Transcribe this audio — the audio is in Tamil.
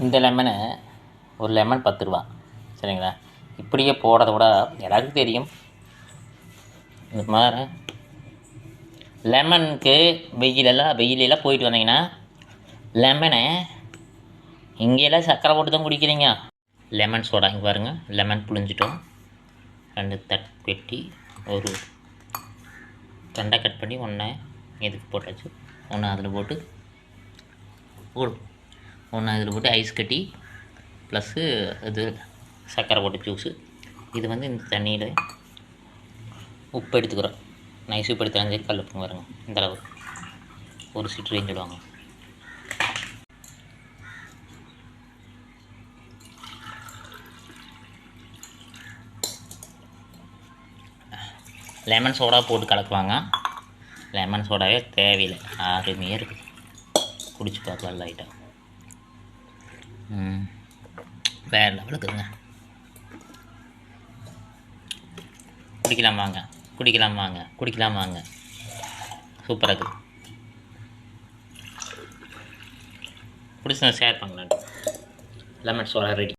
இந்த லெமனை ஒரு லெமன் பத்து ரூபா. சரிங்களா? இப்படியே போடுறத விட எல்லாருக்கும் தெரியும். இந்த மாதிரி லெமனுக்கு வெயிலெல்லாம் வெயிலெல்லாம் போயிட்டு வந்தீங்கன்னா லெமனை இங்கேயெல்லாம் சர்க்கரை போட்டு தான் குடிக்கிறீங்க. லெமன் சோடா இங்கே பாருங்கள் லெமன் புழிஞ்சிட்டோம். ரெண்டு தட் வெட்டி ஒரு தண்டை கட் பண்ணி ஒன்றை இதுக்கு போட்டாச்சு. ஒன்று அதில் போட்டு போடும் ஒன்று இதில் போட்டு ஐஸ் கட்டி ப்ளஸ்ஸு இது சர்க்கரை போட்டு ஜூஸு இது வந்து இந்த தண்ணியில் உப்பு எடுத்துக்கிறோம். நைஸ் உப்பு எடுத்து அஞ்சு கல் உப்பு வருங்க இந்த அளவு ஒரு சிட்டு சொல்லுவாங்க லெமன் சோடா போட்டு கலக்குவாங்க. லெமன் சோடாவே தேவையில்லை அருமையாக இருக்குது குடிச்சு பார்க்கலாம் லைட்டாக ம். வேறு லெவலுக்குங்க குடிக்கலாம் வாங்க. குடிக்கலாம் வாங்க. குடிக்கலாம் வாங்க. சூப்பராக இருக்குது பிடிச்சா ஷேர் பண்ணலாம். Lemon soda ready